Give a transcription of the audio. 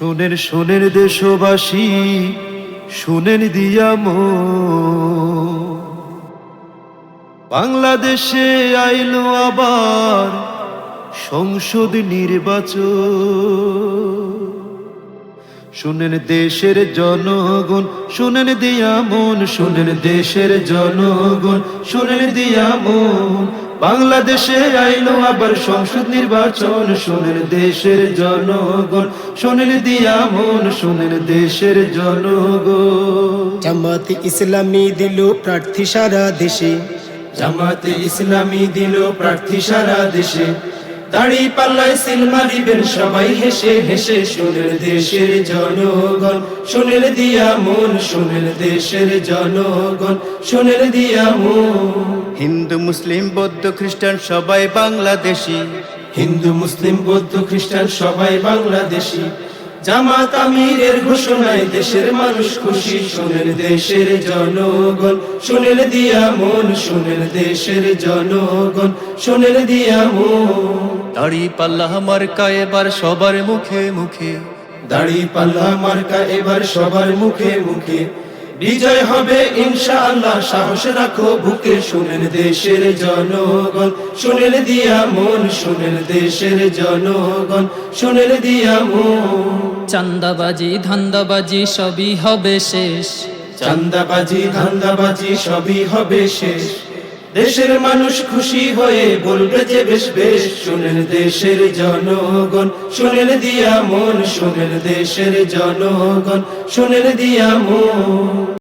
শোনেন শোনেন দেশবাসী, শোনেন দিয়াম। বাংলাদেশে আইলো আবার সংসদ নির্বাচন। শুনেন দেশের জনগণ, শুনেন দিয়া মন শুনেন দেশের জনগণ, শুনেন দিয়া মন বাংলাদেশে আইলো আবার সংসদ নির্বাচন শোনেন দেশের জনগণ শোনেন দিয়া মন শোনেন দেশের জনগণ। জামাতে ইসলামী দিল প্রার্থী সারা দেশে। জামাতে ইসলামী দিল প্রার্থী সারা দেশে। দাড়ি পাল্লায় সিল মারিবেন সবাই হেসে হেসে শুনেন দেশের জনগণ শুনেন দিয়া মন শুনেন দেশের জনগণ শুনেন দিয়া মন। হিন্দু মুসলিম বৌদ্ধ খ্রিস্টান সবাই বাংলাদেশি। হিন্দু মুসলিম বৌদ্ধ খ্রিস্টান সবাই বাংলাদেশি। জামাত আমিরের ঘোষণায় দেশের মানুষ খুশি শুনেন দেশের জনগণ শুনেন দিয়া মন শুনেন দেশের জনগণ শুনেন দিয়া মন। দাড়ি পাল্লা মার্কা এবার সবার মুখে মুখে। দাড়ি পাল্লা মার্কা এবার সবার মুখে মুখে। বিজয় হবে ইনশাআল্লাহ সাহস রাখো বুকে শুনেন দেশের জনগণ। শুনেন দিয়া মন শুনেন দেশের জনগণ। শুনেন দিয়া মন। চান্দাবাজি ধান্দাবাজি সবই হবে শেষ। চান্দাবাজি ধান্দাবাজি সবই হবে শেষ। দেশের মানুষ খুশি হয়ে বলবে যে বেশ বেশ। শুনেন দেশের জনগণ, শুনেন দিয়া মন, শুনেন দেশের জনগণ, শুনেন দিয়া মন।